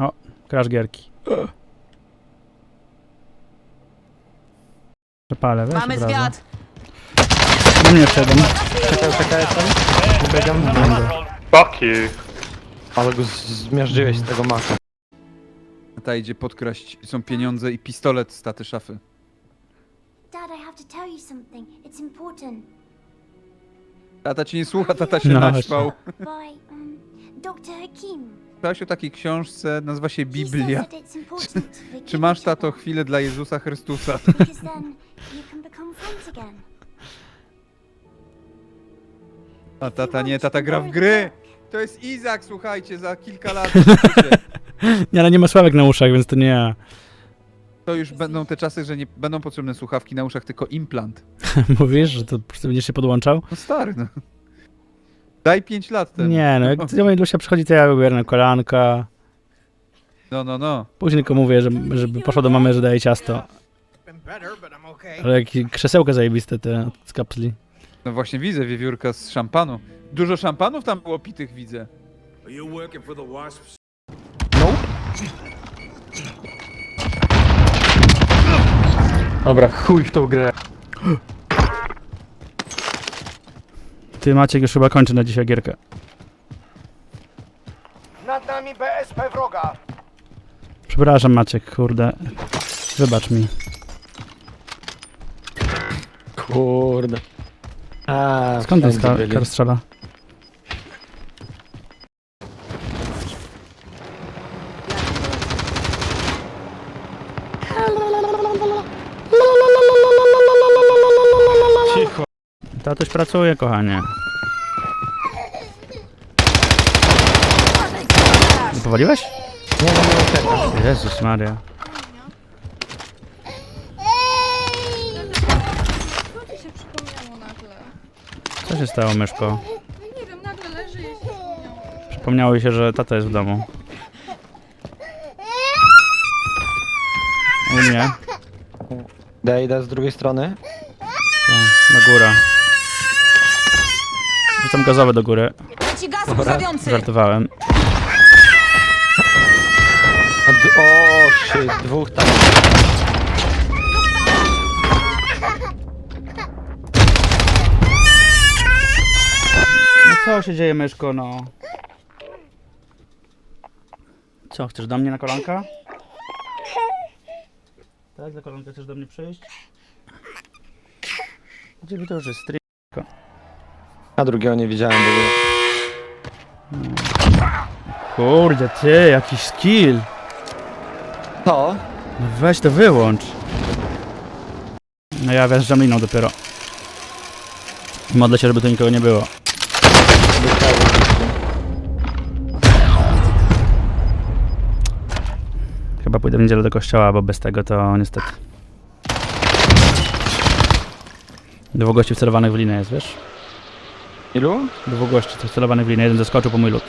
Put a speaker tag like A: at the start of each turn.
A: O, crash gierki. Przepalę, weź
B: Mamy
A: od razu.
B: zwiat!
A: No nie wszedłem.
C: Czekaj, czekaj, jestem. Biegam.
D: Fuck you.
C: Ale go z- zmiażdżyłeś z tego maka.
E: Ta idzie podkraść, są pieniądze i pistolet z taty szafy.
F: Dad, I have to tell you something. It's important.
E: Tata cię nie słucha, tata się
A: No,
E: naćpał.
F: By um, Dr. Hakim.
E: Czytałeś o takiej książce, nazywa się
F: He says
E: Biblia.
F: that it's important to forgive
E: Czy masz
F: each
E: tato
F: other,
E: chwilę dla Jezusa Chrystusa?
F: Because then you can become friends again.
E: A tata nie, tata gra w gry! To jest Izak, słuchajcie, za kilka lat.
A: Nie, ale nie ma sławek na uszach, więc to nie ja.
E: To już będą te czasy, że nie będą potrzebne słuchawki na uszach, tylko implant.
A: Mówisz, że to po prostu będziesz się podłączał?
E: No stary, no. Daj 5 lat temu.
A: Nie, no jak do Lucia przychodzi, to ja biorę na kolanka.
E: No, no, no.
A: Później tylko mówię, że, żeby poszła do mamy, że daje ciasto. Ale jakie krzesełka zajebiste te z kapsli.
E: No właśnie widzę wiewiórka z szampanu. Dużo szampanów tam było pitych, widzę.
G: Are you working for the Wasps?
C: Dobra, chuj w tą grę.
A: Ty Maciek już chyba kończy na dzisiaj gierkę.
G: Nad nami BSP wroga!
A: Przepraszam Maciek, kurde. Wybacz mi.
C: Kurde. A,
A: Skąd ten
C: wszędzie byli.
A: kar strzela? Tatuś pracuje, kochanie. Nie powaliłeś?
C: Nie, nie, nie, uciekam.
A: Jezus Maria.
H: Co ci się przypomniało nagle?
A: Co się stało, myszko?
H: No nie wiem, nagle leży i się przypomniało.
A: Przypomniało się, że tata jest w domu. U mnie.
C: Daj, idę z drugiej strony.
A: To, na górę. Rzucam gazowe do góry.
B: Leci gaz łzawiący!
A: Żartowałem.
C: A d- o, shit, dwóch tam.
A: No co się dzieje, myszko, no? Co, chcesz do mnie na kolanka? Tak, za kolankę chcesz do mnie przyjść? Gdzie by to już jest? Stry-
C: A drugiego nie widziałem w ogóle.
A: Kurde, ty, jakiś skill.
C: To?
A: No weź to wyłącz. No ja wjeżdżam liną dopiero. Modlę się, żeby tu nikogo nie było. Chyba pójdę w niedzielę do kościoła, bo bez tego to niestety. Dwóch gości wcelowanych w linę jest, wiesz?
C: Ilu?
A: Dwóch gości wcelowanych w linę, jeden zeskoczył po mój lód.